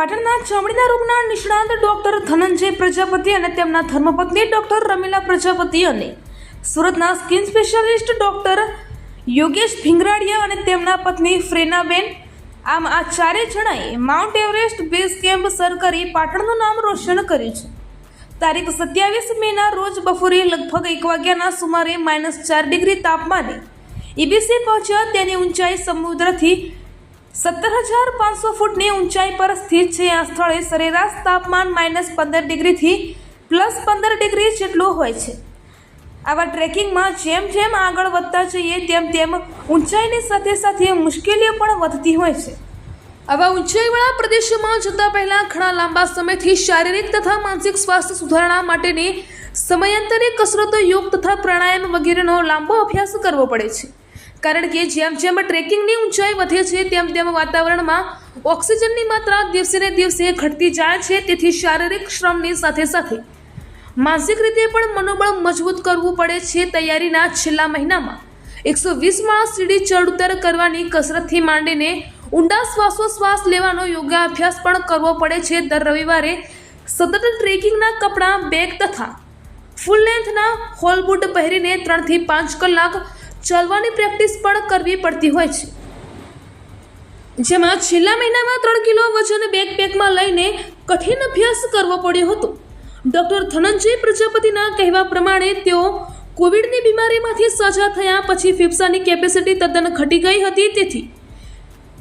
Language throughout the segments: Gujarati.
પાટણના ચામડીના રોગના નિષ્ણાત ડોક્ટર ધનંજય પ્રજાપતિ અને તેમના ધર્મપત્ની ડોક્ટર રમીલા પ્રજાપતિ અને સુરતના skin specialist doctor Yogesh Bhingradiya અને તેમના પત્ની ફ્રેનાબેન. આમ આ ચારે જણાએ માઉન્ટ એવરેસ્ટ બેઝ કેમ્પ સર કરી પાટણનું નામ રોશન કર્યું છે. તારીખ સત્યાવીસ મેના રોજ બપોરે લગભગ એક વાગ્યાના સુમારે માઇનસ ચાર ડિગ્રી તાપમાને ઈબીસી પહોંચ્યા તેની ઊંચાઈ સમુદ્રથી સત્તર હજાર પાંચસો ફૂટની ઊંચાઈ પર સ્થિત છે. આ સ્થળે સરેરાશ તાપમાન માઇનસ પંદર ડિગ્રીથી પ્લસ પંદર ડિગ્રી જેટલું હોય છે. આવા ટ્રેકિંગમાં જેમ જેમ આગળ વધતા જઈએ, તેમ તેમ ઊંચાઈની સાથે સાથે મુશ્કેલીઓ પણ વધતી હોય છે. આવા ઊંચાઈવાળા પ્રદેશોમાં જતા પહેલાં ઘણા લાંબા સમયથી શારીરિક તથા માનસિક સ્વાસ્થ્ય સુધારણા માટેની સમયાંતરે કસરતો યોગ તથા પ્રાણાયામ વગેરેનો લાંબો અભ્યાસ કરવો પડે છે. કારણ કે જેમ જેમ ટ્રેકિંગની ઊંચાઈ વધે છે, તેમ તેમ વાતાવરણમાં ઓક્સિજનની માત્રા દિવસે ને દિવસે ઘટતી જાય છે, તેથી શારીરિક શ્રમની સાથે સાથે માનસિક રીતે પણ મનોબળ મજબૂત કરવું પડે છે તૈયારીના છેલ્લા મહિનામાં. એકસો વીસ માણસ સીડી ચડ ઉતર કરવાની કસરતથી માંડીને ઊંડા શ્વાસોશ્વાસ લેવાનો યોગાભ્યાસ પણ કરવો પડે છે. દર રવિવારે સતત ટ્રેકિંગના કપડાં, બેગ તથા ફૂલ લેન્થના હોલ બૂટ પહેરીને ત્રણથી પાંચ કલાક ચાલવાની પ્રેક્ટિસ પણ કરવી પડતી હોય છે. જેમાં છેલ્લા મહિનામાં ત્રણ કિલો વજન બેકપેકમાં લઈને કઠિન અભ્યાસ કરવો પડ્યો હતો. ડૉક્ટર ધનંજય પ્રજાપતિના કહેવા પ્રમાણે તેઓ કોવિડની બીમારીમાંથી સાજા થયા પછી ફેફસાની કેપેસિટી તદ્દન ઘટી ગઈ હતી તેથી.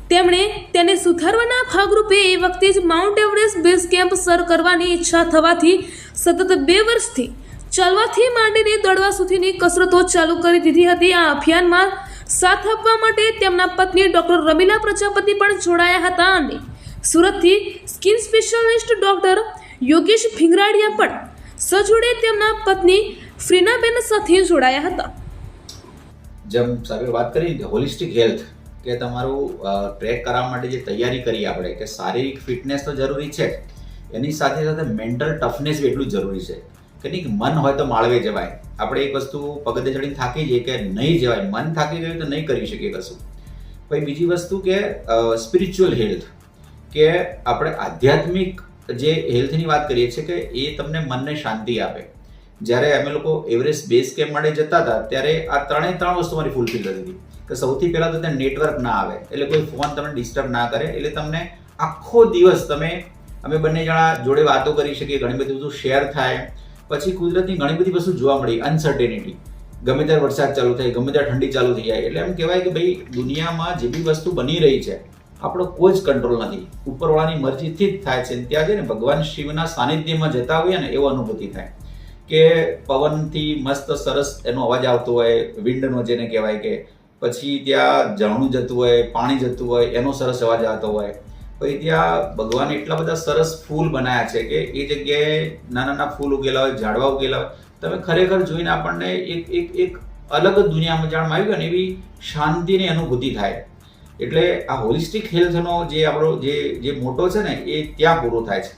તેમણે તેને સુધારવાના ભાગરૂપે એ વખતે જ માઉન્ટ એવરેસ્ટ બેઝ કેમ્પ સર કરવાની ઈચ્છા થવાથી સતત બે વર્ષથી ચાલવાથી માંડીને દોડવા સુધીની કસરતો ચાલુ કરી દીધી હતી. આ અભિયાનમાં સાથ આપવા માટે તેમના પત્ની ડોક્ટર રમીલા પ્રજાપતિ પણ જોડાયા હતા અને સુરતથી skin specialist doctor Yogesh Bhingradiya પણ સજોડે તેમના પત્ની ફ્રીનાબેન સાથે જોડાયા હતા. જેમ સાહેબે વાત કરી હોલિસ્ટિક હેલ્થ, કે તમારું ટ્રેક કરવા માટે જે તૈયારી કરી આપણે, કે શારીરિક ફિટનેસ તો જરૂરી છે એની સાથે સાથે મેન્ટલ ટફનેસ એટલું જરૂરી છે. કે મન હોય તો માળવે જવાય. આપણે એક વસ્તુ પગથે ચડીને થાકી જઈએ કે નહીં જવાય, મન થાકી ગયું તો નહીં કરી શકીએ કશું. પછી બીજી વસ્તુ કે સ્પિરિચ્યુઅલ હેલ્થ કે આપણે આધ્યાત્મિક જે હેલ્થની વાત કરીએ છીએ કે એ તમને મનને શાંતિ આપે. જ્યારે અમે લોકો એવરેસ્ટ બેઝ કેમ્પ માટે જતા હતા, ત્યારે આ ત્રણે ત્રણ વસ્તુ મારી ફૂલફિલ થતી હતી. કે સૌથી પહેલાં તો ત્યાં નેટવર્ક ના આવે, એટલે કોઈ ફોન તમને ડિસ્ટર્બ ના કરે, એટલે તમને આખો દિવસ તમે, અમે બંને જણા જોડે વાતો કરી શકીએ, ઘણી બધી બધું શેર થાય. પછી કુદરતની ઘણી બધી વસ્તુ જોવા મળી અનસર્ટેનિટી ગમે ત્યારે વરસાદ ચાલુ થાય, ગમે ત્યારે ઠંડી ચાલુ થઈ જાય, એટલે એમ કહેવાય કે ભાઈ, દુનિયામાં જે બી વસ્તુ બની રહી છે, આપણો કોઈ જ કંટ્રોલ નથી. ઉપરવાળાની મરજીથી જ થાય છે. ત્યાં છે ને ભગવાન શિવના સાનિધ્યમાં જતા હોઈએ ને, એવો અનુભૂતિ થાય. કે પવનથી મસ્ત, સરસ એનો અવાજ આવતો હોય વિન્ડનો જેને કહેવાય કે, પછી ત્યાં ઝરણું જતું હોય, પાણી જતું હોય, એનો સરસ અવાજ આવતો હોય. પછી ત્યાં ભગવાને એટલા બધા સરસ ફૂલ બનાવ્યા છે કે એ જગ્યાએ નાના નાના ફૂલ ઉગેલા હોય, ઝાડવા ઉગેલા હોય. તમે ખરેખર જોઈને આપણને એક એક એક અલગ જ દુનિયામાં જાણમાં આવી ગયો ને એવી શાંતિની અનુભૂતિ થાય. એટલે આ હોલિસ્ટિક હેલ્થનો જે આપણો જે જે મોટો છે ને, એ ત્યાં પૂરો થાય છે.